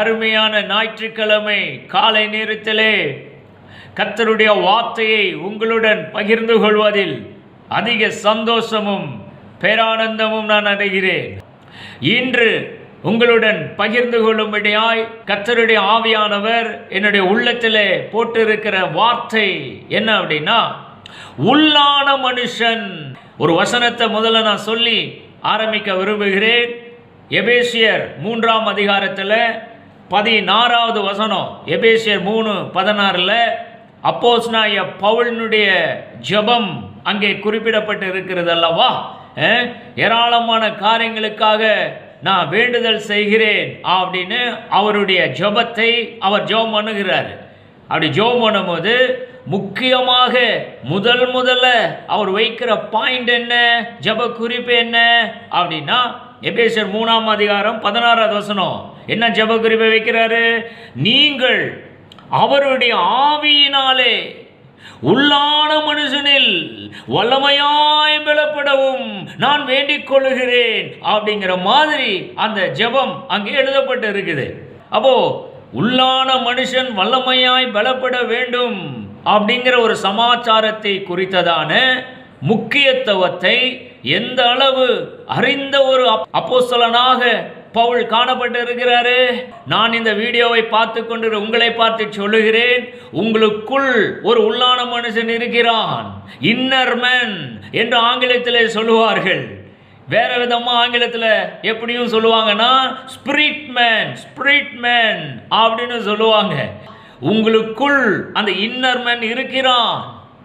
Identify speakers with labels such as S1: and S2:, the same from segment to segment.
S1: அருமையான ஞாயிற்றுக்கிழமை காலை நேரத்திலே கத்தருடைய வார்த்தையை உங்களுடன் பகிர்ந்து கொள்வதில் அதிக சந்தோஷமும் பேரானந்தமும் நான் அடைகிறேன் இன்று உங்களுடன் பகிர்ந்து கொள்ளும்படியாய் கத்தருடைய ஆவியானவர் என்னுடைய உள்ளத்திலே போட்டிருக்கிற வார்த்தை என்ன அப்படின்னா உள்ளான மனுஷன் ஒரு வசனத்தை முதல்ல நான் சொல்லி ஆரம்பிக்க விரும்புகிறேன் எபேசியர் மூன்றாம் அதிகாரத்தில் பதினாறாவது வசனம் எபேசியர் மூணு பதினாறில் அப்போஸ்னாய பவுலினுடைய ஜபம் அங்கே குறிப்பிடப்பட்டு இருக்கிறது அல்லவா ஏராளமான காரியங்களுக்காக நான் வேண்டுதல் செய்கிறேன் அப்படின்னு அவருடைய ஜபத்தை அவர் ஜோம் பண்ணுகிறார் அப்படி ஜோம் பண்ணும்போது முக்கியமாக முதல் முதல்ல அவர் வைக்கிற பாயிண்ட் என்ன ஜப குறிப்பு என்ன அப்படின்னா எபேசர் மூணாம் அதிகாரம் பதினாறாவது வசனம் என்ன ஜப குறிப்பை வைக்கிறாரு நீங்கள் அவருடைய ஆவியினாலே உள்ளான மனுஷனில் வல்லமையாய் பெலப்படவும் நான் வேண்டிக் கொள்ளுகிறேன் அப்படிங்கிற மாதிரி அந்த ஜெபம் அங்கே எழுதப்பட்டு இருக்குது அப்போ உள்ளான மனுஷன் வல்லமையாய் பலப்பட வேண்டும் அப்படிங்கிற ஒரு சமாச்சாரத்தை குறித்ததான முக்கியத்துவத்தை எந்த அளவு அறிந்த ஒரு அப்போசலனாக பவுல் காணப்பட்டு நான் இந்த வீடியோவை பார்த்து கொண்டு உங்களை பார்த்து சொல்லுகிறேன் உங்களுக்குள் ஒரு உள்ளான மனுஷன் இருக்கிறான் இன்னர் மேன் என்று ஆங்கிலத்தில் சொல்லுவார்கள் வேற விதமாக ஆங்கிலத்தில் எப்படியும் சொல்லுவாங்கன்னா ஸ்பிரிட் மேன் ஸ்பிரிட் மேன் அப்படின்னு சொல்லுவாங்க உங்களுக்குள் அந்த இன்னர் மேன் இருக்கிறான்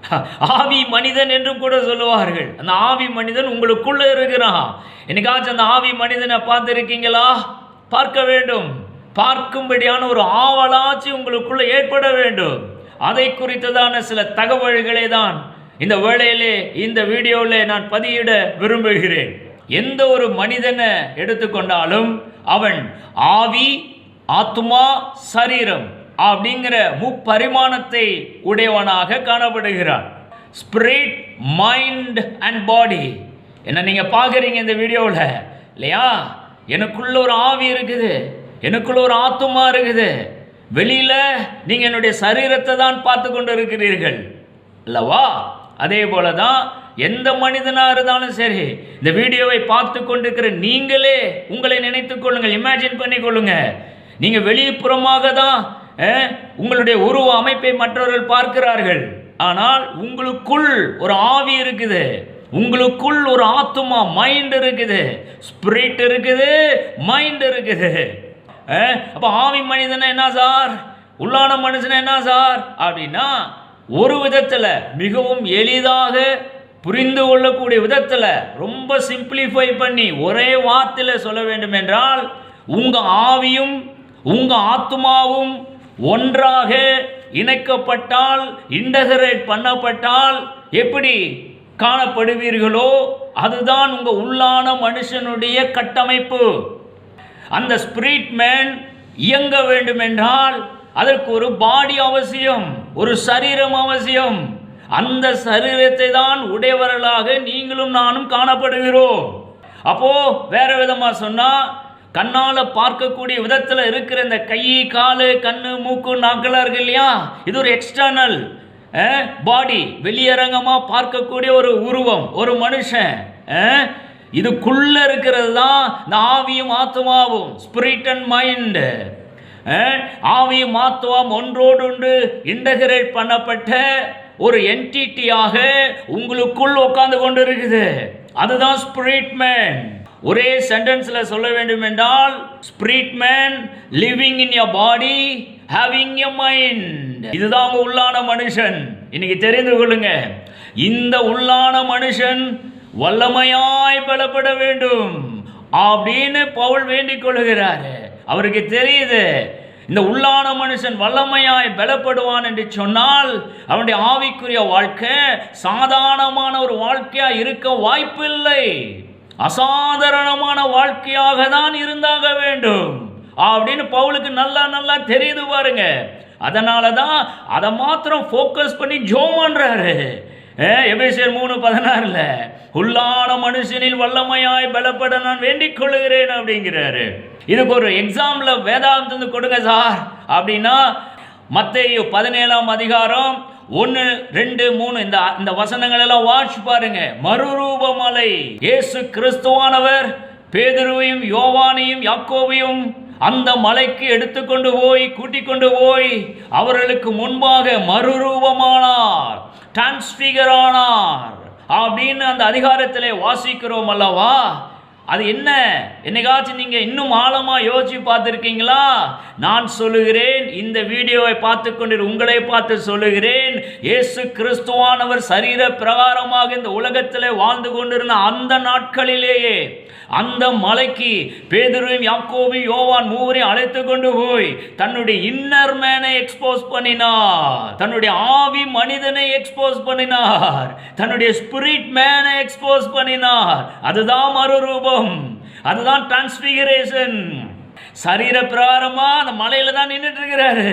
S1: ஆவி மனிதன் என்று கூட சொல்லுவார்கள் அந்த ஆவி மனிதன் உங்களுக்குள்ளே இருக்கிறான் என்னைக்காச்சும் அந்த ஆவி மனிதனை பார்த்துருக்கீங்களா பார்க்க வேண்டும் பார்க்கும்படியான ஒரு ஆவலாச்சி உங்களுக்குள்ளே ஏற்பட வேண்டும் அதை குறித்ததான சில தகவல்களை தான் இந்த வேளையிலே இந்த வீடியோவில் நான் பதியிட விரும்புகிறேன் எந்த ஒரு மனிதனை எடுத்துக்கொண்டாலும் அவன் ஆவி ஆத்மா சரீரம் அப்படிங்கிற முப்பரிமாணத்தை உடையவனாக காணப்படுகிறான் ஸ்பிரிட் மைண்ட் அண்ட் பாடி என்ன நீங்கள் பார்க்குறீங்க இந்த வீடியோவில் இல்லையா எனக்குள்ள ஒரு ஆவி இருக்குது எனக்குள்ள ஒரு ஆத்துமா இருக்குது வெளியில் நீங்கள் என்னுடைய சரீரத்தை தான் பார்த்து கொண்டு இருக்கிறீர்கள் அல்லவா அதே போல தான் எந்த மனிதனாக இருந்தாலும் சரி இந்த வீடியோவை பார்த்து கொண்டிருக்கிற நீங்களே உங்களை நினைத்து கொள்ளுங்கள் இமேஜின் பண்ணி கொள்ளுங்கள் நீங்கள் வெளிப்புறமாக தான் உங்களுடைய உருவ அமைப்பை மற்றவர்கள் பார்க்கிறார்கள் ஆனால் உங்களுக்குள் ஒரு ஆவி இருக்குது உங்களுக்குள் ஒரு ஆத்மா மைண்ட் இருக்குது ஸ்பிரிட் இருக்குது மைண்ட் இருக்குது அப்போ ஆவி மனிதனா என்ன சார் உள்ளான மனுஷன் என்ன சார் அப்படின்னா ஒரு விதத்தில் மிகவும் எளிதாக புரிந்து கொள்ளக்கூடிய விதத்தில் ரொம்ப சிம்பிளிஃபை பண்ணி ஒரே வார்த்தையில் சொல்ல வேண்டும் என்றால் உங்கள் ஆவியும் உங்கள் ஆத்மாவும் ஒன்றாக இணைக்கப்பட்டால் இன்டகிரேட் பண்ணப்பட்டால் எப்படி காணப்படுவீர்களோ அதுதான் உங்கள் உள்ளான மனுஷனுடைய கட்டமைப்பு அந்த ஸ்பிரிட் மேன் இயங்க வேண்டும் என்றால் அதற்கு ஒரு பாடி அவசியம் ஒரு சரீரம் அவசியம் அந்த சரீரத்தை தான் உடையவர்களாக நீங்களும் நானும் காணப்படுகிறோம் அப்போ வேற விதமாக சொன்னால் கண்ணால் பார்க்கக்கூடிய விதத்தில் இருக்கிற இந்த கை காலு கண்ணு மூக்கு நாக்கெல்லாம் இருக்கு இல்லையா இது ஒரு எக்ஸ்டர்னல் பாடி வெளியரங்கமாக பார்க்கக்கூடிய ஒரு உருவம் ஒரு மனுஷன் இதுக்குள்ளே இருக்கிறது தான் இந்த ஆவியும் ஆத்மாவும் ஸ்பிரிட் அண்ட் மைண்டு ஆவியும் ஆத்மாவும் ஒன்றோடு ஒன்று இன்டகிரேட் பண்ணப்பட்ட ஒரு என்டிட்டியாக உங்களுக்குள் உட்காந்து கொண்டு இருக்குது அதுதான் ஸ்பிரிட்மேன் ஒரே சென்டென்ஸில் சொல்ல வேண்டும் என்றால் spirit man living in your body having a mind இதுதான் உள்ளான மனுஷன் இன்னைக்கு தெரிந்து கொள்ளுங்க இந்த உள்ளான மனுஷன் வல்லமையாய் பலப்பட வேண்டும் அப்படின்னு பவுல் வேண்டிக் கொள்கிறாரு அவருக்கு தெரியுது இந்த உள்ளான மனுஷன் வல்லமையாய் பலப்படுவான் என்று சொன்னால் அவனுடைய ஆவிக்குரிய வாழ்க்கை சாதாரணமான ஒரு வாழ்க்கையாக இருக்க வாய்ப்பில்லை அசாதாரணமான வாழ்க்கையாக தான் இருந்தாக வேண்டும் அப்படின்னு பவுலுக்கு நல்லா நல்லா தெரியுது பாருங்க அதனால தான் அதை மாத்திரம் ஃபோக்கஸ் பண்ணி ஜோம் பண்ணுறாரு மூணு பதினாறில் உள்ளான மனுஷனில் வல்லமையாய் பலப்பட நான் வேண்டிக் கொள்கிறேன் அப்படிங்கிறாரு இதுக்கு ஒரு எக்ஸாமில் வேதாந்தம் கொடுங்க சார் அப்படின்னா மத்திய பதினேழாம் அதிகாரம் ஒன்று ரெண்டு மூணு இந்த இந்த வசனங்கள் எல்லாம் வாட்ச் பாருங்க மலை இயேசு கிறிஸ்துவானவர் பேதுருவையும் யோவானையும் யாக்கோவையும் அந்த மலைக்கு எடுத்துக்கொண்டு போய் கூட்டிக் கொண்டு போய் அவர்களுக்கு முன்பாக மறுரூபமானார் டிரான்ஸ்பிகர் ஆனார் அப்படின்னு அந்த அதிகாரத்திலே வாசிக்கிறோம் அல்லவா அது என்ன என்னைக்காச்சும் நீங்கள் இன்னும் ஆழமாக யோசிச்சு பார்த்துருக்கீங்களா நான் சொல்லுகிறேன் இந்த வீடியோவை பார்த்து கொண்டு உங்களை பார்த்து சொல்லுகிறேன் இயேசு கிறிஸ்துவானவர் சரீர பிரகாரமாக இந்த உலகத்தில் வாழ்ந்து கொண்டிருந்த அந்த நாட்களிலேயே அந்த மலைக்கு பேதுருவின் யாக்கோபி யோவான் மூவரையும் அழைத்து கொண்டு போய் தன்னுடைய இன்னர் மேனை எக்ஸ்போஸ் பண்ணினார் தன்னுடைய ஆவி மனிதனை எக்ஸ்போஸ் பண்ணினார் தன்னுடைய ஸ்பிரிட் மேனை எக்ஸ்போஸ் பண்ணினார் அதுதான் மறுரூபம் போகும் அதுதான் டிரான்ஸ்பிகரேஷன் சரீர பிராரமா அந்த மலையில தான் நின்றுட்டு இருக்கிறாரு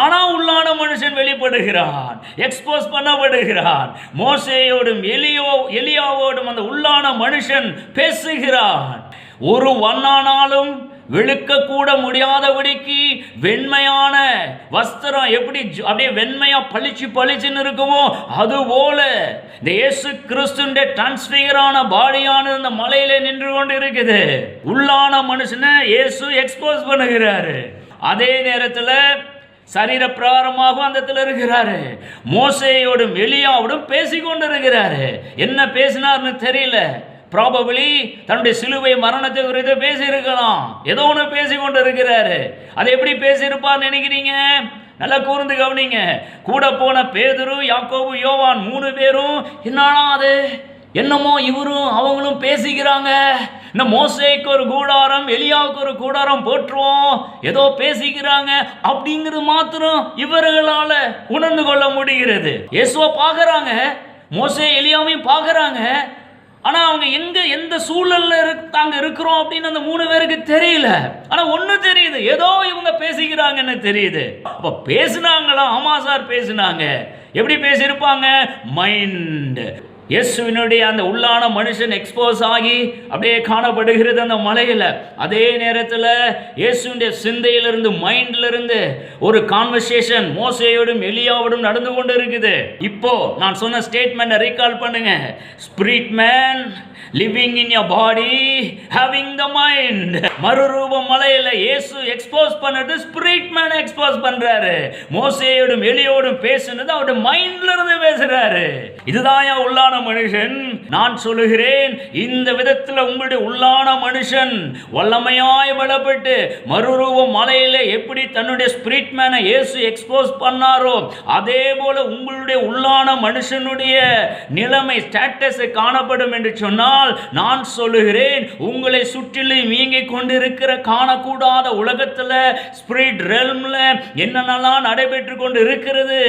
S1: ஆனா உள்ளான மனுஷன் வெளிப்படுகிறான் எக்ஸ்போஸ் பண்ணப்படுகிறான் மோசையோடும் எலியோ எலியாவோடும் அந்த உள்ளான மனுஷன் பேசுகிறான் ஒரு வண்ணானாலும் கூட முடியாதபடிக்கு வெண்மையான வஸ்திரம் எப்படி அப்படியே வெண்மையா பளிச்சு பளிச்சுன்னு இருக்குமோ அது போல இந்த இயேசு கிறிஸ்துடைய டிரான்ஸ்பிகரான பாடியானது இந்த மலையில நின்று கொண்டு இருக்குது உள்ளான மனுஷனை இயேசு எக்ஸ்போஸ் பண்ணுகிறாரு அதே நேரத்தில் சரீர பிரகாரமாக அந்த இடத்துல இருக்கிறாரு மோசையோடும் எலியாவோடும் பேசிக்கொண்டு இருக்கிறாரு என்ன பேசினார்னு தெரியல ப்ராபபிளி தன்னுடைய சிலுவை மரணத்தை குறித்து பேசியிருக்கலாம் ஏதோ ஒன்று பேசி கொண்டு இருக்கிறாரு அதை எப்படி பேசியிருப்பார் நினைக்கிறீங்க நல்லா கூர்ந்து கவனிங்க கூட போன பேதுரு யாக்கோபு யோவான் மூணு பேரும் என்னன்னா அது என்னமோ இவரும் அவங்களும் பேசிக்கிறாங்க இந்த மோசைக்கு ஒரு கூடாரம் எலியாவுக்கு ஒரு கூடாரம் போட்டுருவோம் ஏதோ பேசிக்கிறாங்க அப்படிங்கிறது மாத்திரம் இவர்களால் உணர்ந்து கொள்ள முடிகிறது இயேசுவை பார்க்குறாங்க மோசை எலியாவையும் பார்க்குறாங்க ஆனால் அவங்க எங்கே எந்த சூழலில் இருக்கு தாங்க இருக்கிறோம் அப்படின்னு அந்த மூணு பேருக்கு தெரியல ஆனால் ஒன்று தெரியுது ஏதோ இவங்க பேசிக்கிறாங்கன்னு தெரியுது அப்போ பேசினாங்களா ஆமாம் சார் பேசினாங்க எப்படி பேசியிருப்பாங்க மைண்டு இயேசுவினுடைய அந்த உள்ளான மனுஷன் எக்ஸ்போஸ் ஆகி அப்படியே காணப்படுகிறது அந்த மலையில் அதே நேரத்தில் இயேசுடைய சிந்தையிலிருந்து மைண்ட்லேருந்து ஒரு கான்வர்சேஷன் மோசையோடும் எலியாவோடும் நடந்து கொண்டு இருக்குது இப்போ நான் சொன்ன ஸ்டேட்மெண்ட்டை ரீகால் பண்ணுங்க spirit man living in your body having the mind மறுரூப மலையில் இயேசு எக்ஸ்போஸ் பண்ணது ஸ்பிரிட் மேன் எக்ஸ்போஸ் பண்ணுறாரு மோசையோடும் எலியோடும் பேசுனது அவருடைய மைண்ட்ல இருந்து பேசுறாரு இதுதான் என் உள்ளான மனுஷன் நான் சொல்லுகிறேன் இந்த விதத்தில் உங்களுடைய உள்ளான மனுஷன் வல்லமையாய் வளப்பட்டு மறுரூப மலையில் எப்படி தன்னுடைய ஸ்பிரிட் மேனை இயேசு எக்ஸ்போஸ் பண்ணாரோ அதே போல உங்களுடைய உள்ளான மனுஷனுடைய நிலைமை ஸ்டேட்டஸ் காணப்படும் என்று சொன்னால் ஆனால் நான் சொல்லுகிறேன் உங்களை சுற்றிலும் இயங்கிக் கொண்டிருக்கிற காணக்கூடாத உலகத்தில் ஸ்பிரிட் ரெல்மில் என்னென்னலாம் நடைபெற்று கொண்டு இருக்கிறது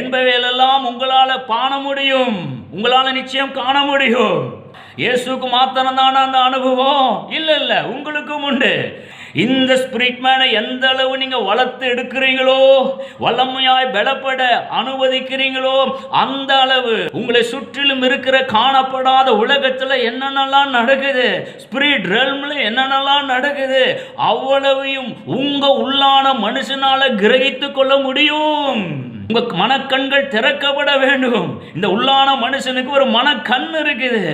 S1: என்பவையிலெல்லாம் உங்களால் காண முடியும் உங்களால் நிச்சயம் காண முடியும் இயேசுக்கு மாத்திரம்தான அந்த அனுபவம் இல்லை இல்லை உங்களுக்கும் உண்டு இந்த ஸ்பிரிட் மேனை எந்த அளவு நீங்கள் வளர்த்து எடுக்கிறீங்களோ வல்லமையாய் பலப்பட அனுமதிக்கிறீங்களோ அந்த அளவு உங்களை சுற்றிலும் இருக்கிற காணப்படாத உலகத்தில் என்னென்னலாம் நடக்குது ஸ்பிரிட் ரெல்மில் என்னென்னலாம் நடக்குது அவ்வளவையும் உங்கள் உள்ளான மனுஷனால் கிரகித்து கொள்ள முடியும் உங்கள் மனக்கண்கள் திறக்கப்பட வேண்டும் இந்த உள்ளான மனுஷனுக்கு ஒரு மனக்கண் இருக்குது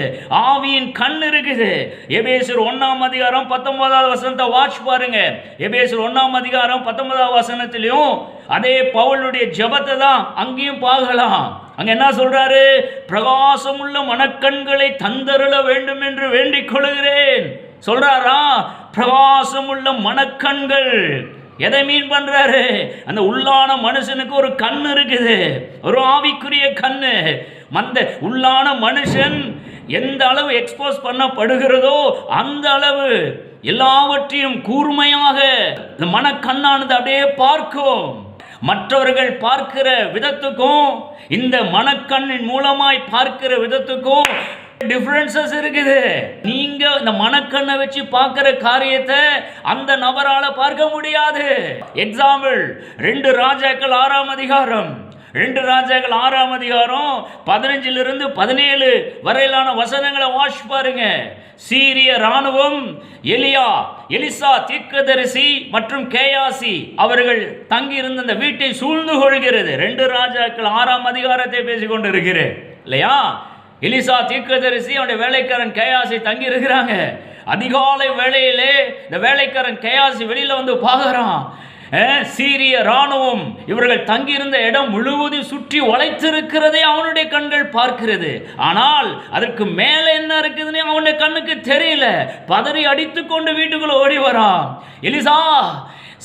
S1: ஆவியின் கண் இருக்குது எபேசர் ஒன்றாம் அதிகாரம் பத்தொன்பதாவது வசனத்தை வாட்ச் பாருங்க எபேசர் ஒன்றாம் அதிகாரம் பத்தொன்பதாவது வசனத்திலையும் அதே பவுளுடைய ஜபத்தை தான் அங்கேயும் பார்க்கலாம் அங்கே என்ன சொல்றாரு பிரகாசமுள்ள மனக்கண்களை தந்தருள வேண்டும் என்று வேண்டிக் கொள்கிறேன் சொல்றாரா பிரகாசமுள்ள மனக்கண்கள் எதை மீன் பண்ணுறாரு அந்த உள்ளான மனுஷனுக்கு ஒரு கண் இருக்குது ஒரு ஆவிக்குரிய கண் அந்த உள்ளான மனுஷன் எந்த அளவு எக்ஸ்போஸ் பண்ணப்படுகிறதோ அந்த அளவு எல்லாவற்றையும் கூர்மையாக இந்த மனக்கண்ணானது அப்படியே பார்க்கும் மற்றவர்கள் பார்க்கிற விதத்துக்கும் இந்த மனக்கண்ணின் மூலமாய் பார்க்கிற விதத்துக்கும் டிஃபரன்சஸ் இருக்குது நீங்க இந்த மனக்கண்ணை வச்சு பார்க்கிற காரியத்தை அந்த நபரால பார்க்க முடியாது எக்ஸாம்பிள் ரெண்டு ராஜாக்கள் ஆறாம் அதிகாரம் ரெண்டு ராஜாக்கள் ஆறாம் அதிகாரம் பதினஞ்சிலிருந்து பதினேழு வரையிலான வசனங்களை வாஷ் பாருங்க சீரிய ராணுவம் எலியா எலிசா தீர்க்கதரிசி மற்றும் கேயாசி அவர்கள் தங்கி இருந்த அந்த வீட்டை சூழ்ந்து கொள்கிறது ரெண்டு ராஜாக்கள் ஆறாம் அதிகாரத்தை பேசிக்கொண்டு இருக்கிறேன் இல்லையா எலிசா தீர்க்கதரிசி அவனுடைய வேலைக்காரன் கேயாசி தங்கி இருக்கிறாங்க அதிகாலை வேலையிலே இந்த வேலைக்காரன் கேயாசி வெளியில் வந்து பார்க்குறான் சீரிய இராணுவம் இவர்கள் தங்கியிருந்த இடம் முழுவதும் சுற்றி உழைத்திருக்கிறதே அவனுடைய கண்கள் பார்க்கிறது ஆனால் அதற்கு மேலே என்ன இருக்குதுன்னு அவனுடைய கண்ணுக்கு தெரியல பதறி அடித்து கொண்டு வீட்டுக்குள்ள ஓடி வரான் எலிசா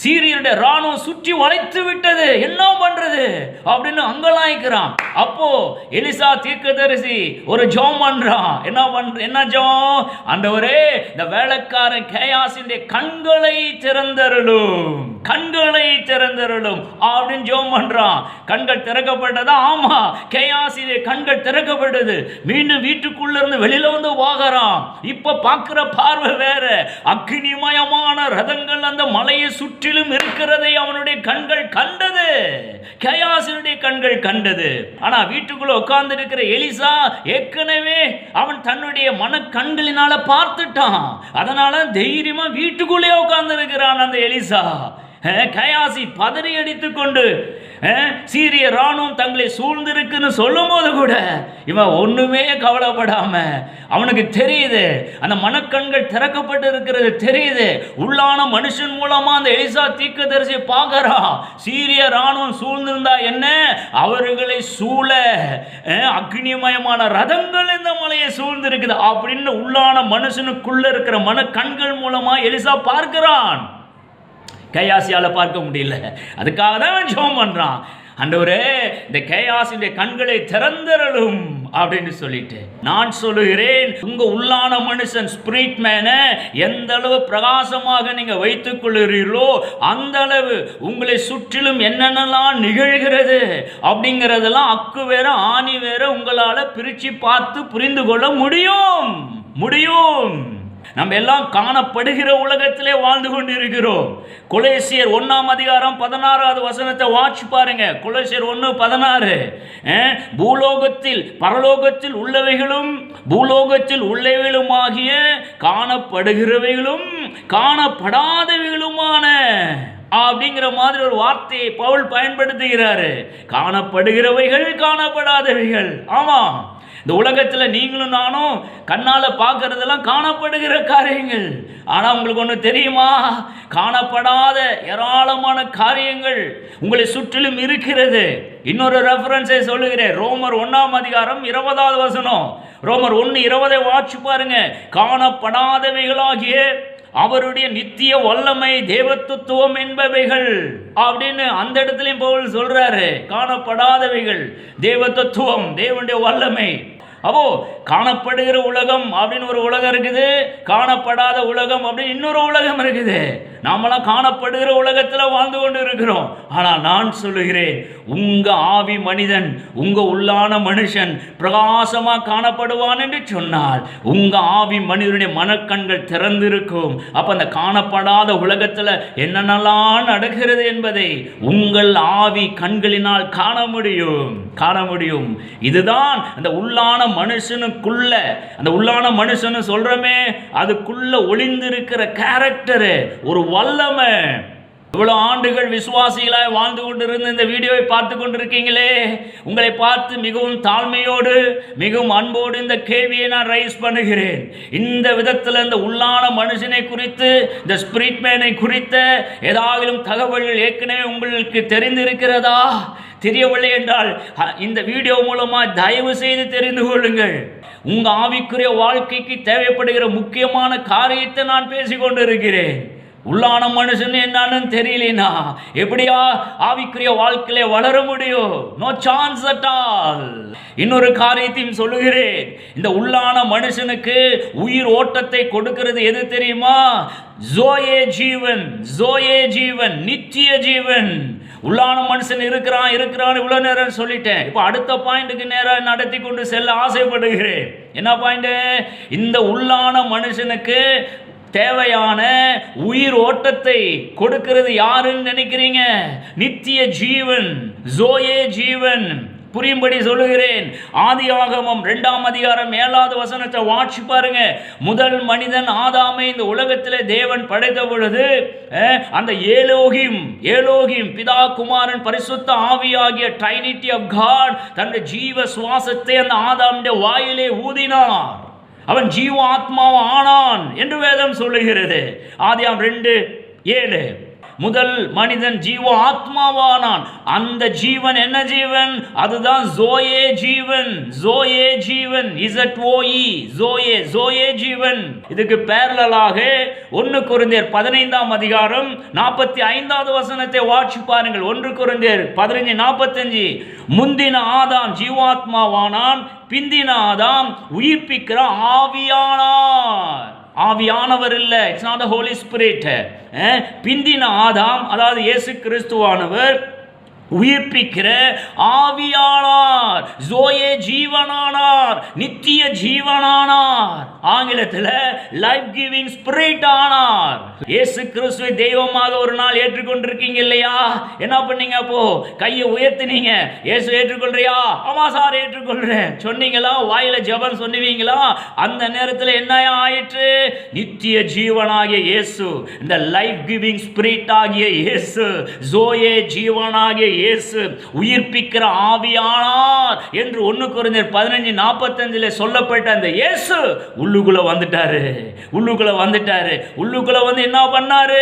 S1: சீரியனுடைய ராணுவம் சுற்றி வளைத்து விட்டது என்ன பண்றது அப்படின்னு அங்கலாய்க்கிறான் அப்போ எலிசா தரிசி ஒரு ஜோம் பண்றான் என்ன பண்ற என்ன ஜோம் அந்தவரே இந்த வேலைக்காரன் கேயாசினுடைய கண்களை திறந்தருளும் கண்களை திறந்தருளும் அப்படின்னு ஜோம் பண்றான் கண்கள் திறக்கப்பட்டதா ஆமா கேயாசினுடைய கண்கள் திறக்கப்பட்டது மீண்டும் வீட்டுக்குள்ள இருந்து வெளியில வந்து வாகறான் இப்ப பாக்குற பார்வை வேற அக்னிமயமான ரதங்கள் அந்த மலையை சுற்றி முற்றிலும் இருக்கிறதை அவனுடைய கண்கள் கண்டது கயாசினுடைய கண்கள் கண்டது ஆனா வீட்டுக்குள்ள உட்கார்ந்து இருக்கிற எலிசா ஏற்கனவே அவன் தன்னுடைய மன கண்களினால பார்த்துட்டான் அதனால தைரியமா வீட்டுக்குள்ளே உட்கார்ந்து இருக்கிறான் அந்த எலிசா கயாசி பதறி அடித்துக் கொண்டு சீரிய ராணுவம் தங்களை சூழ்ந்திருக்குன்னு சொல்லும் போது கூட இவன் ஒன்றுமே கவலைப்படாம அவனுக்கு தெரியுது அந்த மனக்கண்கள் திறக்கப்பட்டு இருக்கிறது தெரியுது உள்ளான மனுஷன் மூலமா அந்த எலிசா தீக்க தரிசி பார்க்கறா சீரிய ராணுவம் சூழ்ந்திருந்தா என்ன அவர்களை சூழ அக்னிமயமான ரதங்கள் இந்த மலையை சூழ்ந்திருக்குது அப்படின்னு உள்ளான மனுஷனுக்குள்ள இருக்கிற மன கண்கள் மூலமா எலிசா பார்க்கிறான் கேயாசியால் பார்க்க முடியல அதுக்காக தான் அவன் ஜோம் பண்ணுறான் அண்டவரே இந்த கேயாசியுடைய கண்களை திறந்திரலும் அப்படின்னு சொல்லிட்டு நான் சொல்லுகிறேன் உங்க உள்ளான மனுஷன் ஸ்பிரிட் மேன எந்த அளவு பிரகாசமாக நீங்க வைத்துக் கொள்ளுகிறீர்களோ அந்த அளவு உங்களை சுற்றிலும் என்னென்னலாம் நிகழ்கிறது அப்படிங்கிறதெல்லாம் அக்கு வேற ஆணி வேற உங்களால் பிரித்து பார்த்து புரிந்து கொள்ள முடியும் முடியும் நம்ம எல்லாம் காணப்படுகிற உலகத்திலே வாழ்ந்து கொண்டு இருக்கிறோம் குலேசியர் ஒன்றாம் அதிகாரம் பதினாறாவது வசனத்தை வாட்ச் பாருங்க குலேசியர் ஒன்று பதினாறு பூலோகத்தில் பரலோகத்தில் உள்ளவைகளும் பூலோகத்தில் உள்ளவைகளும் ஆகிய காணப்படுகிறவைகளும் காணப்படாதவைகளுமான அப்படிங்கிற மாதிரி ஒரு வார்த்தையை பவுல் பயன்படுத்துகிறாரு காணப்படுகிறவைகள் காணப்படாதவைகள் ஆமாம் இந்த உலகத்தில் நீங்களும் நானும் கண்ணால் பார்க்கறதெல்லாம் காணப்படுகிற காரியங்கள் ஆனால் உங்களுக்கு ஒன்று தெரியுமா காணப்படாத ஏராளமான காரியங்கள் உங்களை சுற்றிலும் இருக்கிறது இன்னொரு ரெஃபரன்ஸை சொல்லுகிறேன் ரோமர் ஒன்றாம் அதிகாரம் இருபதாவது வசனம் ரோமர் ஒன்று இருபதை வாட்சி பாருங்க காணப்படாதவைகளாகிய அவருடைய நித்திய வல்லமை தேவத்துவம் என்பவைகள் அப்படின்னு அந்த இடத்துலையும் பவுல் சொல்றாரு காணப்படாதவைகள் தேவத்துவம் தேவனுடைய வல்லமை அப்போ காணப்படுகிற உலகம் அப்படின்னு ஒரு உலகம் இருக்குது காணப்படாத உலகம் அப்படின்னு இன்னொரு உலகம் இருக்குது நாமெல்லாம் காணப்படுகிற உலகத்தில் வாழ்ந்து கொண்டு இருக்கிறோம் ஆனால் நான் சொல்லுகிறேன் உங்கள் ஆவி மனிதன் உங்கள் உள்ளான மனுஷன் பிரகாசமாக காணப்படுவான் என்று சொன்னால் உங்கள் ஆவி மனிதனுடைய மனக்கண்கள் திறந்திருக்கும் அப்போ அந்த காணப்படாத உலகத்தில் என்னென்னலாம் நடக்கிறது என்பதை உங்கள் ஆவி கண்களினால் காண முடியும் காண முடியும் இதுதான் அந்த உள்ளான மனுஷனுக்குள்ள அந்த உள்ளான மனுஷன்னு சொல்கிறோமே அதுக்குள்ளே ஒளிந்திருக்கிற கேரக்டரு ஒரு வல்லமை இவ்வளோ ஆண்டுகள் விசுவாசிகளாய் வாழ்ந்து கொண்டிருந்த இந்த வீடியோவை பார்த்து கொண்டிருக்கீங்களே உங்களை பார்த்து மிகவும் தாழ்மையோடு மிகவும் அன்போடு இந்த கேள்வியை நான் ரைஸ் பண்ணுகிறேன் இந்த விதத்தில் இந்த உள்ளான மனுஷனை குறித்து இந்த ஸ்பிரிட் மேனை குறித்த ஏதாகிலும் தகவல்கள் ஏற்கனவே உங்களுக்கு தெரிந்திருக்கிறதா தெரியவில்லை என்றால் இந்த வீடியோ மூலமாக தயவு செய்து தெரிந்து கொள்ளுங்கள் உங்கள் ஆவிக்குரிய வாழ்க்கைக்கு தேவைப்படுகிற முக்கியமான காரியத்தை நான் பேசிக்கொண்டிருக்கிறேன் உள்ளான மனுஷன் என்னன்னு தெரியலனா எப்படியா ஆவிக்குரிய வாழ்க்கையில வளர முடியும் நோ சான்ஸ் அட் ஆல் இன்னொரு காரியத்தையும் சொல்லுகிறேன் இந்த உள்ளான மனுஷனுக்கு உயிர் ஓட்டத்தை கொடுக்கிறது எது தெரியுமா ஜோயே ஜீவன் ஜோயே ஜீவன் நித்திய ஜீவன் உள்ளான மனுஷன் இருக்கிறான் இருக்கிறான் இவ்வளோ நேரம் சொல்லிட்டேன் இப்போ அடுத்த பாயிண்ட்டுக்கு நேரம் நடத்தி கொண்டு செல்ல ஆசைப்படுகிறேன் என்ன பாயிண்ட்டு இந்த உள்ளான மனுஷனுக்கு தேவையான உயிர் ஓட்டத்தை கொடுக்கிறது யாருன்னு நினைக்கிறீங்க நித்திய ஜீவன் ஜோயே ஜீவன் புரியும்படி சொல்லுகிறேன் ஆதி ஆகமம் ரெண்டாம் அதிகாரம் ஏழாவது வசனத்தை வாட்சி பாருங்க முதல் மனிதன் ஆதாமை இந்த உலகத்தில் தேவன் படைத்த பொழுது அந்த ஏலோகிம் ஏலோகிம் பிதா குமாரன் பரிசுத்த ஆவி ஆகிய டைனிட்டி ஆஃப் காட் தன்னுடைய ஜீவ சுவாசத்தை அந்த ஆதாமுடைய வாயிலே ஊதினார் அவன் ஜீவ ஆனான் என்று வேதம் சொல்லுகிறது ஆதியாம் ரெண்டு ஏழு முதல் மனிதன் ஜீவ ஆத்மாவானான் அந்த ஜீவன் என்ன ஜீவன் அதுதான் ஜோயே ஜீவன் ஜோயே ஜீவன் இசட் ஓஇ ஜோயே ஜோயே ஜீவன் இதுக்கு பேரலாக ஒன்று குருந்தேர் பதினைந்தாம் அதிகாரம் நாற்பத்தி ஐந்தாவது வசனத்தை வாட்சி பாருங்கள் ஒன்று குருந்தேர் பதினைஞ்சு நாற்பத்தஞ்சு முந்தின ஆதாம் ஜீவாத்மாவானான் பிந்தின ஆதாம் உயிர்ப்பிக்கிற ஆவியானார் ஆவியானவர் இல்லை it's not the holy spirit பிந்தின ஆதாம் அதாவது இயேசு கிறிஸ்துவானவர் உயிர்ப்பிக்கிற ஆவியானார் ஜோயே ஜீவனானார் நித்திய ஜீவனானார் ஆங்கிலத்தில் லைஃப் கிவிங் ஸ்பிரிட் ஆனார் இயேசு கிறிஸ்துவை தெய்வமாக ஒரு நாள் ஏற்றுக்கொண்டிருக்கீங்க இல்லையா என்ன பண்ணீங்க அப்போ கையை உயர்த்தினீங்க இயேசு ஏற்றுக்கொள்றியா ஆமா சார் ஏற்றுக்கொள்றேன் சொன்னீங்களா வாயில ஜபம் சொல்லுவீங்களா அந்த நேரத்தில் என்ன ஆயிற்று நித்திய ஜீவனாகிய இயேசு இந்த லைஃப் கிவிங் ஸ்பிரிட் ஆகிய இயேசு ஜோயே ஜீவனாகிய இயேசு உயிர்ப்பிக்கிற ஆவியானார் என்று ஒன்று குறைஞ்சர் பதினஞ்சு நாற்பத்தஞ்சில் சொல்லப்பட்ட அந்த இயேசு உள்ளுக்குள்ளே வந்துட்டாரு உள்ளுக்குள்ளே வந்துட்டாரு உள்ளுக்குள்ளே வந்து என்ன பண்ணாரு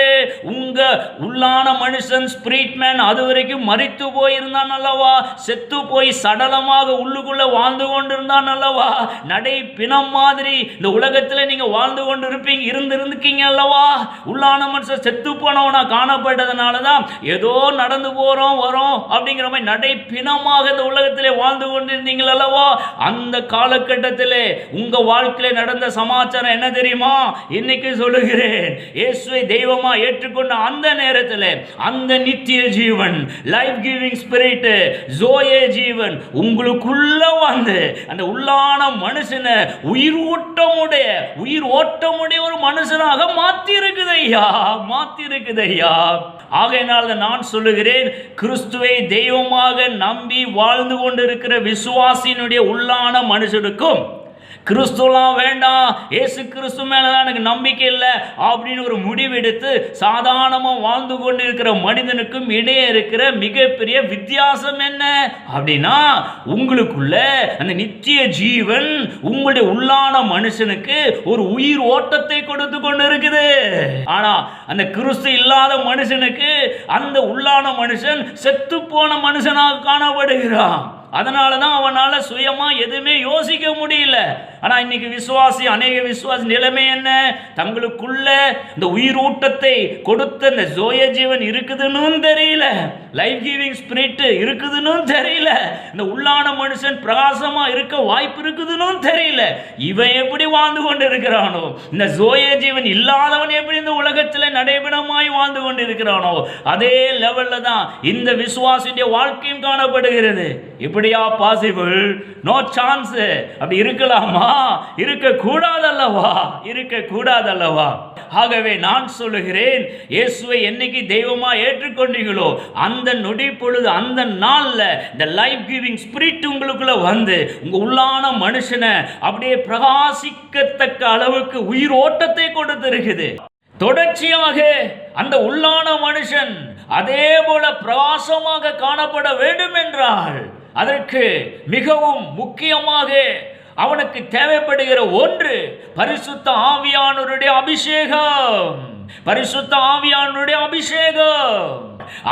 S1: உங்கள் உள்ளான மனுஷன் ஸ்பிரிட்மேன் அது வரைக்கும் மறித்து போயிருந்தான் அல்லவா செத்து போய் சடலமாக உள்ளுக்குள்ளே வாழ்ந்து கொண்டிருந்தான் அல்லவா நடை பிணம் மாதிரி இந்த உலகத்தில் நீங்கள் வாழ்ந்து கொண்டு இருப்பீங்க இருந்து இருந்துக்கீங்க அல்லவா உள்ளான மனுஷன் செத்து போனவனா காணப்பட்டதுனால தான் ஏதோ நடந்து போகிறோம் வரோம் செய்கிறோம் அப்படிங்கிற மாதிரி நடைப்பிணமாக இந்த உலகத்திலே வாழ்ந்து கொண்டிருந்தீங்கள் அல்லவா அந்த காலகட்டத்திலே உங்க வாழ்க்கையில நடந்த சமாச்சாரம் என்ன தெரியுமா இன்னைக்கு சொல்லுகிறேன் இயேசுவை தெய்வமா ஏற்றுக்கொண்ட அந்த நேரத்தில் அந்த நித்திய ஜீவன் லைஃப் கிவிங் ஸ்பிரிட் ஜோயே ஜீவன் உங்களுக்குள்ள வந்து அந்த உள்ளான மனுஷனை உயிர் ஓட்டமுடைய உயிர் ஓட்டமுடைய ஒரு மனுஷனாக மாத்தி இருக்குது ஐயா மாத்தி இருக்குது ஐயா ஆகையினால் நான் சொல்லுகிறேன் கிறிஸ்து கிறிஸ்துவை தெய்வமாக நம்பி வாழ்ந்து கொண்டிருக்கிற விசுவாசியினுடைய உள்ளான மனுஷனுக்கும் கிறிஸ்துலாம் வேண்டாம் ஏசு கிறிஸ்து மேலதான் எனக்கு நம்பிக்கை இல்லை அப்படின்னு ஒரு முடிவெடுத்து சாதாரணமாக வாழ்ந்து கொண்டு இருக்கிற மனிதனுக்கும் இடையே இருக்கிற மிகப்பெரிய வித்தியாசம் என்ன அப்படின்னா உங்களுக்குள்ள அந்த நித்திய ஜீவன் உங்களுடைய உள்ளான மனுஷனுக்கு ஒரு உயிர் ஓட்டத்தை கொடுத்து கொண்டு இருக்குது ஆனா அந்த கிறிஸ்து இல்லாத மனுஷனுக்கு அந்த உள்ளான மனுஷன் செத்து போன மனுஷனாக காணப்படுகிறான் அதனால தான் அவனால் சுயமாக எதுவுமே யோசிக்க முடியல ஆனால் இன்னைக்கு விசுவாசி அநேக விசுவாசி நிலைமை என்ன தங்களுக்குள்ள இந்த உயிரூட்டத்தை கொடுத்த இந்த ஜோய ஜீவன் இருக்குதுன்னு தெரியல லைஃப் கிவிங் ஸ்பிரிட்டு இருக்குதுன்னு தெரியல இந்த உள்ளான மனுஷன் பிரகாசமாக இருக்க வாய்ப்பு இருக்குதுன்னு தெரியல இவன் எப்படி வாழ்ந்து கொண்டு இருக்கிறானோ இந்த ஜோய ஜீவன் இல்லாதவன் எப்படி இந்த உலகத்தில் நடைபெறமாய் வாழ்ந்து கொண்டு இருக்கிறானோ அதே லெவலில் தான் இந்த விசுவாசிய வாழ்க்கையும் காணப்படுகிறது எப்படி எப்படியா பாசிபிள் நோ சான்ஸ் அப்படி இருக்கலாமா இருக்கக்கூடாதல்லவா இருக்கக்கூடாதல்லவா ஆகவே நான் சொல்லுகிறேன் இயேசுவை என்னைக்கு தெய்வமாக ஏற்றுக்கொண்டீங்களோ அந்த நொடி பொழுது அந்த நாளில் இந்த லைஃப் கிவிங் ஸ்பிரிட் உங்களுக்குள்ள வந்து உங்கள் உள்ளான மனுஷனை அப்படியே பிரகாசிக்கத்தக்க அளவுக்கு உயிரோட்டத்தை கொண்டு தருகிறது தொடர்ச்சியாக அந்த உள்ளான மனுஷன் அதே போல பிரவாசமாக காணப்பட வேண்டும் என்றால் அதற்கு மிகவும் முக்கியமாக அவனுக்கு தேவைப்படுகிற ஒன்று பரிசுத்த ஆவியானோருடைய அபிஷேகம் பரிசுத்த ஆவியானுடைய அபிஷேகம்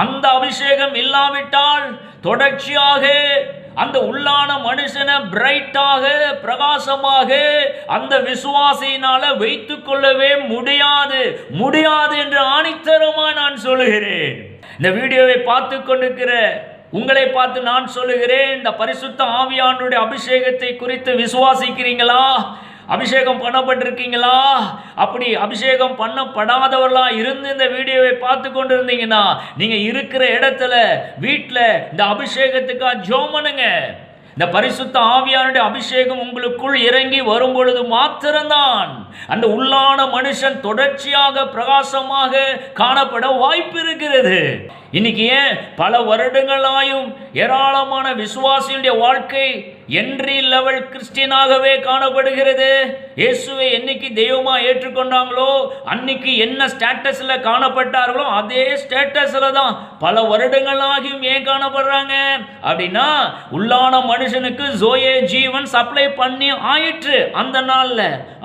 S1: அந்த அபிஷேகம் இல்லாவிட்டால் தொடர்ச்சியாக அந்த உள்ளான மனுஷனை பிரைட்டாக பிரகாசமாக அந்த விசுவாசையினால வைத்து கொள்ளவே முடியாது முடியாது என்று ஆணித்தரமா நான் சொல்லுகிறேன் இந்த வீடியோவை பார்த்து கொண்டிருக்கிற உங்களை பார்த்து நான் சொல்லுகிறேன் இந்த பரிசுத்த ஆவியானுடைய அபிஷேகத்தை குறித்து விசுவாசிக்கிறீங்களா அபிஷேகம் பண்ணப்பட்டிருக்கீங்களா அப்படி அபிஷேகம் பண்ணப்படாதவர்களாக இருந்து இந்த வீடியோவை பார்த்து கொண்டு இருந்தீங்கன்னா நீங்கள் இருக்கிற இடத்துல வீட்டில் இந்த அபிஷேகத்துக்காக ஜோமனுங்க பண்ணுங்க இந்த பரிசுத்த ஆவியானுடைய அபிஷேகம் உங்களுக்குள் இறங்கி வரும் பொழுது மாத்திரம்தான் அந்த உள்ளான மனுஷன் தொடர்ச்சியாக பிரகாசமாக காணப்பட வாய்ப்பு இருக்கிறது இன்னைக்கு ஏன் பல வருடங்களாயும் ஏராளமான விசுவாசியுடைய வாழ்க்கை என்றி லெவல் கிறிஸ்டியனாகவே காணப்படுகிறது இயேசுவை என்னைக்கு தெய்வமா ஏற்றுக்கொண்டாங்களோ அன்னைக்கு என்ன ஸ்டேட்டஸ்ல காணப்பட்டார்களோ அதே ஸ்டேட்டஸ்ல தான் பல வருடங்களாகியும் ஏன் காணப்படுறாங்க அப்படின்னா உள்ளான மனுஷனுக்கு ஜோயே ஜீவன் சப்ளை பண்ணி ஆயிற்று அந்த நாள்ல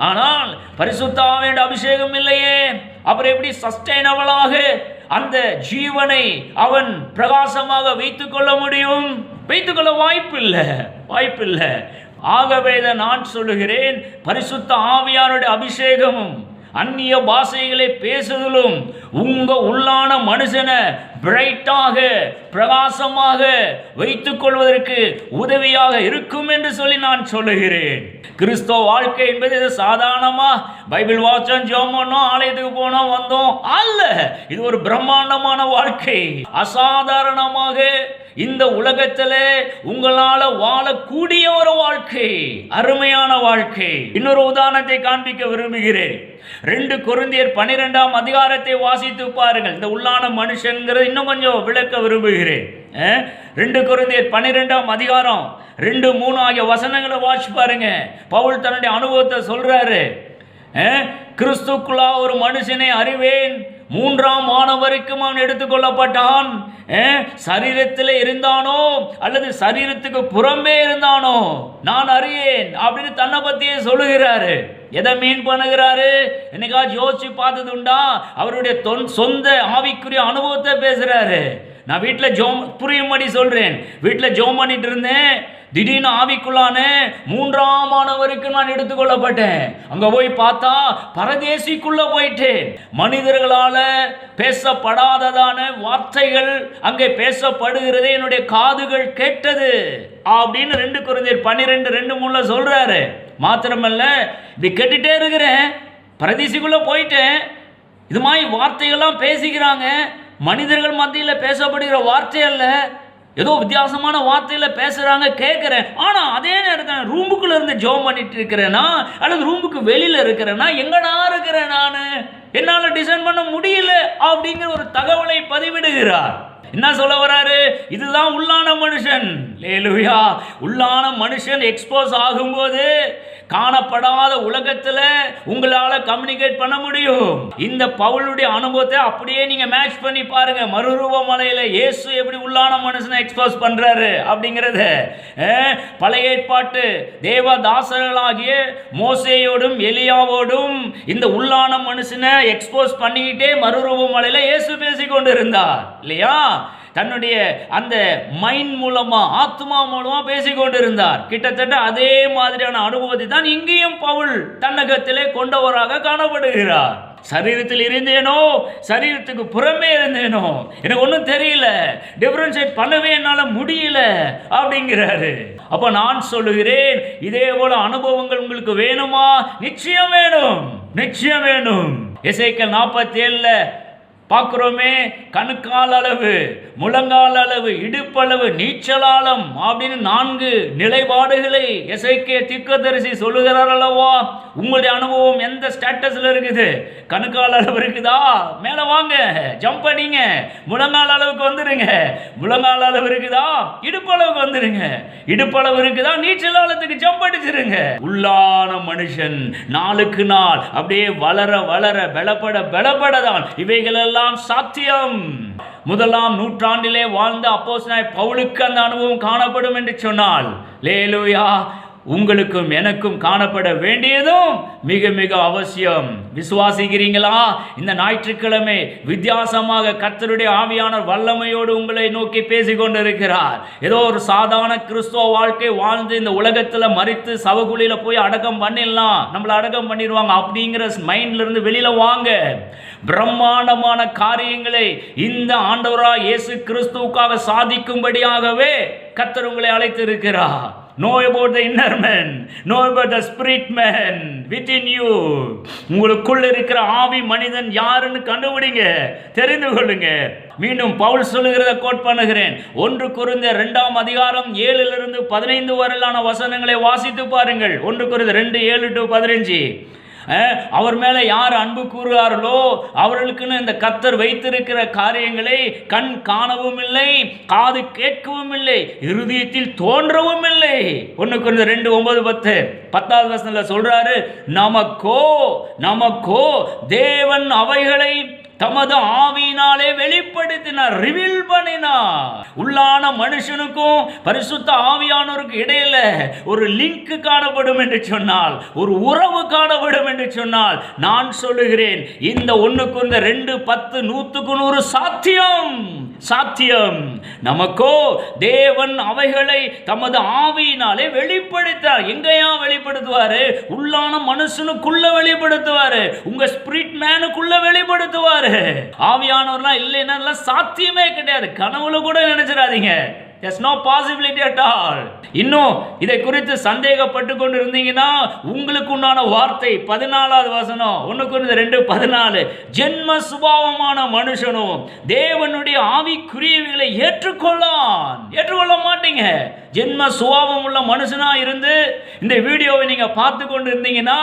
S1: ஆனால் பரிசுத்தாவேண்ட அபிஷேகம் இல்லையே அப்புறம் எப்படி சஸ்டைனபிளாக அந்த ஜீவனை அவன் பிரகாசமாக வைத்துக்கொள்ள முடியும் வைத்துக்கொள்ள வாய்ப்பில்லை வாய்ப்பில்லை ஆகவே நான் சொல்லுகிறேன் பரிசுத்த ஆவியானுடைய அபிஷேகமும் அந்நிய பாஷைகளை பேசுதலும் உங்க உள்ளான மனுஷனை பிரைட்டாக பிரகாசமாக வைத்துக் கொள்வதற்கு உதவியாக இருக்கும் என்று சொல்லி நான் சொல்லுகிறேன் கிறிஸ்தவ வாழ்க்கை என்பது இது சாதாரணமா பைபிள் வாச்சோம் ஜோம் பண்ணோம் ஆலயத்துக்கு போனோம் வந்தோம் அல்ல இது ஒரு பிரம்மாண்டமான வாழ்க்கை அசாதாரணமாக இந்த உலகத்துல உங்களால வாழக்கூடிய ஒரு வாழ்க்கை அருமையான வாழ்க்கை இன்னொரு உதாரணத்தை காண்பிக்க விரும்புகிறேன் ரெண்டு குருந்தியர் பனிரெண்டாம் அதிகாரத்தை வாசித்து பாருங்கள் இந்த உள்ளான மனுஷன்கிறது இன்னும் கொஞ்சம் விளக்க விரும்புகிறேன் ரெண்டு குருந்தியர் பன்னிரெண்டாம் அதிகாரம் ரெண்டு மூணு ஆகிய வசனங்களை வாட்ச் பாருங்க பவுல் தன்னுடைய அனுபவத்தை சொல்கிறாரு கிறிஸ்துக்குள்ளா ஒரு மனுஷனை அறிவேன் மூன்றாம் மாணவருக்கும் அவன் எடுத்துக்கொள்ளப்பட்டான் சரீரத்தில் இருந்தானோ அல்லது சரீரத்துக்கு புறம்பே இருந்தானோ நான் அறியேன் அப்படின்னு தன்னை பற்றியே சொல்லுகிறாரு எதை மீன் பண்ணுகிறாரு என்னைக்காச்சும் யோசிச்சு பார்த்தது உண்டா அவருடைய தொன் சொந்த ஆவிக்குரிய அனுபவத்தை பேசுகிறாரு நான் வீட்டில் ஜோம் புரியும்படி சொல்கிறேன் வீட்டில் ஜோம் பண்ணிட்டு இருந்தேன் திடீர்னு ஆவிக்குள்ளான மூன்றாம் மாணவருக்கு நான் எடுத்துக்கொள்ளப்பட்டேன் அங்கே போய் பார்த்தா பரதேசிக்குள்ளே போயிட்டேன் மனிதர்களால் பேசப்படாததான வார்த்தைகள் அங்கே பேசப்படுகிறதே என்னுடைய காதுகள் கேட்டது அப்படின்னு ரெண்டு குறைஞ்சர் பன்னிரெண்டு ரெண்டு மூணில் சொல்கிறாரு மாத்திரமல்ல இப்படி கேட்டுட்டே இருக்கிறேன் பரதீசுக்குள்ளே போயிட்டேன் இது மாதிரி வார்த்தைகள்லாம் பேசிக்கிறாங்க மனிதர்கள் மத்தியில் பேசப்படுகிற வார்த்தை அல்ல ஏதோ வித்தியாசமான வார்த்தையில் பேசுகிறாங்க கேட்குறேன் ஆனால் அதே நேரத்தில் ரூமுக்குள்ளே இருந்து ஜோம் பண்ணிட்டு இருக்கிறேன்னா அல்லது ரூமுக்கு வெளியில் இருக்கிறேன்னா எங்கடா இருக்கிறேன் நான் என்னால் டிசைன் பண்ண முடியல அப்படிங்கிற ஒரு தகவலை பதிவிடுகிறார் என்ன சொல்ல வராரு இதுதான் உள்ளான மனுஷன் லேலுயா உள்ளான மனுஷன் எக்ஸ்போஸ் ஆகும்போது காணப்படாத உலகத்தில் உங்களால் கம்யூனிகேட் பண்ண முடியும் இந்த பவுலுடைய அனுபவத்தை அப்படியே நீங்கள் மேட்ச் பண்ணி பாருங்க மறுரூபமலையில் இயேசு எப்படி உள்ளான மனுஷனை எக்ஸ்போஸ் பண்ணுறாரு அப்படிங்கிறத பழைய ஏற்பாட்டு தேவ தாசர்களாகிய மோசையோடும் எலியாவோடும் இந்த உள்ளான மனுஷனை எக்ஸ்போஸ் பண்ணிக்கிட்டே மறுரூபமலையில் இயேசு பேசி கொண்டு இருந்தார் இல்லையா தன்னுடைய அந்த மைண்ட் மூலமாக ஆத்மா மூலமாக பேசிக்கொண்டிருந்தார் கிட்டத்தட்ட அதே மாதிரியான அனுபவத்தை தான் இங்கேயும் பவுல் தன்னகத்திலே கொண்டவராக காணப்படுகிறார் சரீரத்தில் இருந்தேனோ சரீரத்துக்கு புறமே இருந்தேனோ எனக்கு ஒன்றும் தெரியல டிஃப்ரென்ஷியேட் பண்ணவே என்னால் முடியல அப்படிங்கிறாரு அப்போ நான் சொல்லுகிறேன் இதே போல அனுபவங்கள் உங்களுக்கு வேணுமா நிச்சயம் வேணும் நிச்சயம் வேணும் இசைக்கல் நாற்பத்தி ஏழில் பார்க்குறோமே கணுக்கால் அளவு முழங்கால் அளவு இடுப்பளவு நீச்சலாளம் அப்படின்னு நான்கு நிலைப்பாடுகளை எசைக்கே திக்கதரிசி சொல்லுகிறார் அல்லவா உங்களுடைய அனுபவம் எந்த ஸ்டேட்டஸில் இருக்குது கணுக்கால் அளவு இருக்குதா மேலே வாங்க ஜம்ப் பண்ணிங்க முழங்கால் அளவுக்கு வந்துடுங்க முழங்கால் அளவு இருக்குதா இடுப்பளவுக்கு வந்துடுங்க இடுப்பளவு இருக்குதா நீச்சலாளத்துக்கு ஜம்ப் அடிச்சிருங்க உள்ளான மனுஷன் நாளுக்கு நாள் அப்படியே வளர வளர பலப்பட பலப்படதான் தான் இவைகளெல்லாம் இதெல்லாம் சாத்தியம் முதலாம் நூற்றாண்டிலே வாழ்ந்த அப்போசனாய் பவுலுக்கு அந்த அனுபவம் காணப்படும் என்று சொன்னால் லேலுயா உங்களுக்கும் எனக்கும் காணப்பட வேண்டியதும் மிக மிக அவசியம் விசுவாசிக்கிறீங்களா இந்த ஞாயிற்றுக்கிழமை வித்தியாசமாக கர்த்தருடைய ஆவியான வல்லமையோடு உங்களை நோக்கி பேசிக்கொண்டு இருக்கிறார் ஏதோ ஒரு சாதாரண கிறிஸ்துவ வாழ்க்கை வாழ்ந்து இந்த உலகத்தில் மறித்து சவகுழியில் போய் அடக்கம் பண்ணிடலாம் நம்மளை அடக்கம் பண்ணிடுவாங்க அப்படிங்கிற மைண்ட்லேருந்து வெளியில் வாங்க பிரம்மாண்டமான காரியங்களை இந்த ஆண்டவராக இயேசு கிறிஸ்துவுக்காக சாதிக்கும்படியாகவே கத்தர் உங்களை அழைத்திருக்கிறார் know about the inner man know about the spirit man within you உங்களுக்குள்ள இருக்கிற ஆவி மனிதன் யாருன்னு கண்டுபிடிங்க தெரிந்து கொள்ளுங்க மீண்டும் பவுல் சொல்லுகிறத கோட் பண்ணுகிறேன் ஒன்று குறிந்த ரெண்டாம் அதிகாரம் ஏழிலிருந்து பதினைந்து வரலான வசனங்களை வாசித்து பாருங்கள் ஒன்று குறைந்த ரெண்டு ஏழு டு பதினஞ்சு அவர் மேலே யார் அன்பு கூறுகிறார்களோ அவர்களுக்குன்னு இந்த கத்தர் வைத்திருக்கிற காரியங்களை கண் காணவும் இல்லை காது கேட்கவும் இல்லை இருதயத்தில் தோன்றவும் இல்லை ஒன்றுக்கு ஒன்று ரெண்டு ஒன்பது பத்து பத்தாவது வசனத்தில் சொல்கிறாரு நமக்கோ நமக்கோ தேவன் அவைகளை தமது ஆவியினாலே வெளிப்படுத்தினார் ரிவீல் பண்ணினார் உள்ளான மனுஷனுக்கும் பரிசுத்த ஆவியானோருக்கு இடையில ஒரு லிங்க் காணப்படும் என்று சொன்னால் ஒரு உறவு காணப்படும் என்று சொன்னால் நான் சொல்லுகிறேன் இந்த ஒண்ணுக்கு இந்த ரெண்டு பத்து நூற்றுக்கு நூறு சாத்தியம் சாத்தியம் நமக்கோ தேவன் அவைகளை தமது ஆவியினாலே வெளிப்படுத்தார் எங்கேயா வெளிப்படுத்துவாரு உள்ளான மனுஷனுக்குள்ள வெளிப்படுத்துவாரு உங்க ஸ்பிரிட் மேனுக்குள்ள வெளிப்படுத்துவாரு ஆவியானவர்லாம் இல்லைன்னா சாத்தியமே கிடையாது கனவுல கூட நினைச்சிடாதீங்க yes no possibility at all இன்னும் இதை குறித்து சந்தேகப்பட்டு கொண்டு இருந்தீங்கன்னா உங்களுக்கு உண்டான வார்த்தை பதினாலாவது வசனம் ஒன்று குறிந்த ரெண்டு பதினாலு ஜென்ம சுபாவமான மனுஷனும் தேவனுடைய ஆவிக்குரியவிகளை ஏற்றுக்கொள்ளான் ஏற்றுக்கொள்ள மாட்டீங்க ஜென்ம சுபாவம் உள்ள மனுஷனாக இருந்து இந்த வீடியோவை நீங்கள் பார்த்து கொண்டு இருந்தீங்கன்னா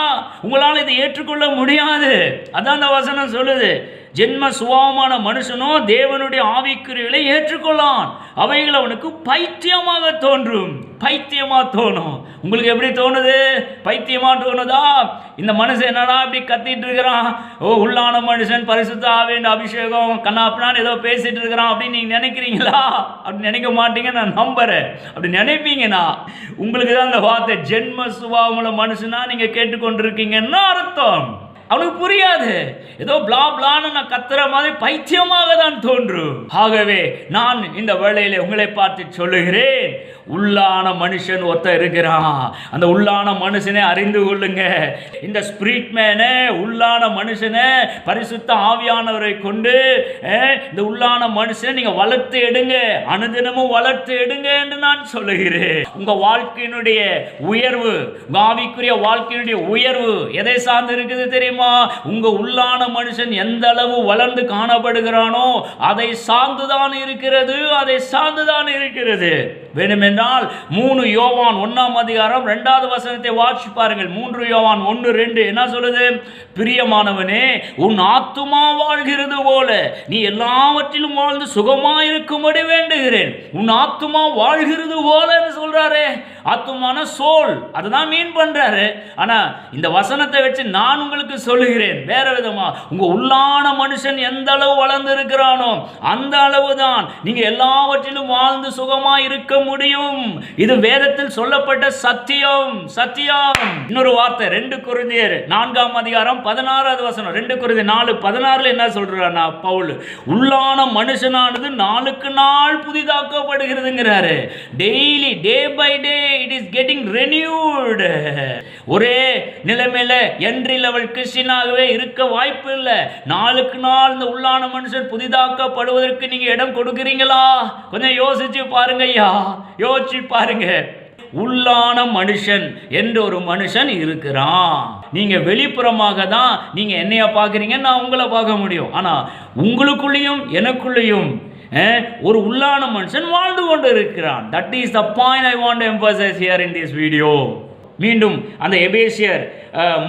S1: உங்களால் இதை ஏற்றுக்கொள்ள முடியாது அதான் அந்த வசனம் சொல்லுது ஜென்ம சுபாவமான மனுஷனோ தேவனுடைய ஆவிக்குறிகளை ஏற்றுக்கொள்ளான் அவைகள் அவனுக்கு பைத்தியமாக தோன்றும் பைத்தியமாக தோணும் உங்களுக்கு எப்படி தோணுது பைத்தியமாக தோணுதா இந்த மனுஷன் என்னடா இப்படி கத்திட்டு இருக்கிறான் ஓ உள்ளான மனுஷன் பரிசுத்தா வேண்டு அபிஷேகம் கண்ணாப்பினான்னு ஏதோ பேசிட்டு இருக்கிறான் அப்படின்னு நீங்கள் நினைக்கிறீங்களா அப்படி நினைக்க மாட்டீங்க நான் நம்புறேன் அப்படி நினைப்பீங்கன்னா உங்களுக்கு தான் அந்த வார்த்தை ஜென்ம சுபாவமுள்ள மனுஷனா நீங்கள் கேட்டுக்கொண்டிருக்கீங்கன்னு அர்த்தம் அவனுக்கு புரியாது ஏதோ பிளா பிளான்னு நான் கத்துற மாதிரி பைத்தியமாக தான் தோன்றும் ஆகவே நான் இந்த வேளையிலே உங்களை பார்த்து சொல்லுகிறேன் உள்ளான மனுஷன் ஒத்த இருக்கிறான் அந்த உள்ளான மனுஷனை அறிந்து கொள்ளுங்க இந்த ஸ்பிரிட் மேனே உள்ளான மனுஷனை பரிசுத்த ஆவியானவரை கொண்டு இந்த உள்ளான மனுஷனை நீங்கள் வளர்த்து எடுங்க அனுதினமும் வளர்த்து எடுங்க என்று நான் சொல்லுகிறேன் உங்கள் வாழ்க்கையினுடைய உயர்வு ஆவிக்குரிய வாழ்க்கையினுடைய உயர்வு எதை சார்ந்து இருக்குது தெரியுமா தெரியுமா உங்க உள்ளான மனுஷன் எந்த அளவு வளர்ந்து காணப்படுகிறானோ அதை சார்ந்துதான் இருக்கிறது அதை சார்ந்துதான் இருக்கிறது வேணுமென்றால் மூணு யோவான் ஒன்னாம் அதிகாரம் ரெண்டாவது வசனத்தை வாட்சி பாருங்கள் மூன்று யோவான் ஒன்று ரெண்டு என்ன சொல்லுது பிரியமானவனே உன் ஆத்துமா வாழ்கிறது போல நீ எல்லாவற்றிலும் வாழ்ந்து சுகமா இருக்கும்படி வேண்டுகிறேன் உன் ஆத்துமா வாழ்கிறது போல சொல்றாரு ஆத்துமான சோல் அதுதான் மீன் பண்றாரு ஆனா இந்த வசனத்தை வச்சு நான் உங்களுக்கு சொல்லுகிறேன் வேற விதமா உங்க உள்ளான மனுஷன் எந்த அளவு வளர்ந்து இருக்கிறானோ அந்த அளவு தான் நீங்க எல்லாவற்றிலும் வாழ்ந்து சுகமா இருக்க முடியும் இது வேதத்தில் சொல்லப்பட்ட சத்தியம் சத்தியம் இன்னொரு வார்த்தை ரெண்டு குருதியர் நான்காம் அதிகாரம் பதினாறாவது வசனம் ரெண்டு குருதி நாலு பதினாறுல என்ன சொல்றா பவுல் உள்ளான மனுஷனானது நாளுக்கு நாள் புதிதாக்கப்படுகிறதுங்கிறாரு daily day by day it is getting renewed ஒரே நிலைமையில என்ட்ரி லெவல் கிறிஸ்டியன் கிறிஸ்டினாகவே இருக்க வாய்ப்பு இல்லை நாளுக்கு நாள் இந்த உள்ளான மனுஷன் புதிதாக்கப்படுவதற்கு நீங்கள் இடம் கொடுக்குறீங்களா கொஞ்சம் யோசிச்சு பாருங்க ஐயா யோசிச்சு பாருங்க உள்ளான மனுஷன் என்ற ஒரு மனுஷன் இருக்கிறான் நீங்க வெளிப்புறமாக தான் நீங்க என்னைய பார்க்குறீங்கன்னு நான் உங்களை பார்க்க முடியும் ஆனா உங்களுக்குள்ளேயும் எனக்குள்ளேயும் ஒரு உள்ளான மனுஷன் வாழ்ந்து கொண்டு இருக்கிறான் that is the point I want emphasize here in this video மீண்டும் அந்த எபேசியர்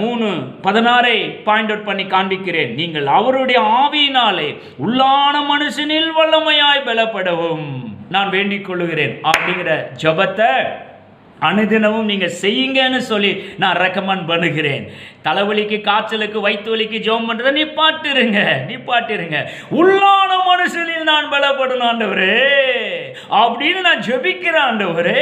S1: மூணு பதினாறை பாயிண்ட் அவுட் பண்ணி காண்பிக்கிறேன் நீங்கள் அவருடைய ஆவியினாலே உள்ளான மனுஷனில் வல்லமையாய் பலப்படவும் நான் வேண்டிக் கொள்ளுகிறேன் அப்படிங்கிற ஜபத்தை அனுதினமும் நீங்கள் செய்யுங்கன்னு சொல்லி நான் ரெக்கமெண்ட் பண்ணுகிறேன் தலைவலிக்கு காய்ச்சலுக்கு வயிற்று வலிக்கு ஜோம் பண்ணுறத நீ பாட்டுருங்க உள்ளான மனுஷனில் நான் பலப்படணும் ஆண்டவரே அப்படின்னு நான் ஜெபிக்கிறேன் ஆண்டவரே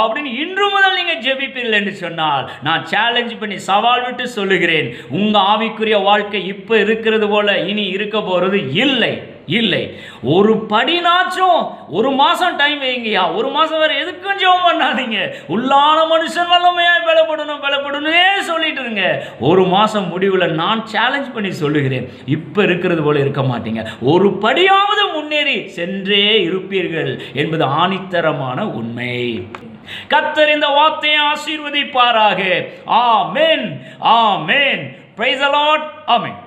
S1: அப்படின்னு இன்று முதல் நீங்கள் ஜெபிப்பீர்கள் என்று சொன்னால் நான் சேலஞ்ச் பண்ணி சவால் விட்டு சொல்லுகிறேன் உங்கள் ஆவிக்குரிய வாழ்க்கை இப்போ இருக்கிறது போல இனி இருக்க போகிறது இல்லை இல்லை ஒரு படினாச்சும் ஒரு மாதம் டைம் வைங்கயா ஒரு மாதம் வேற எதுக்கும் ஜெபம் பண்ணாதீங்க உள்ளான மனுஷன் வல்லமையாக பலப்படணும் பலப்படணும்னே சொல்லிட்டு இருங்க ஒரு மாதம் முடிவில் நான் சேலஞ்ச் பண்ணி சொல்லுகிறேன் இப்போ இருக்கிறது போல இருக்க மாட்டீங்க ஒரு படியாவது முன்னேறி சென்றே இருப்பீர்கள் என்பது ஆணித்தரமான உண்மை கத்தர் இந்த வார்த்தையை ஆசீர்வதிப்பாராக ஆமென் ஆமேன் பிரைஸ் அலாட் ஆமேன்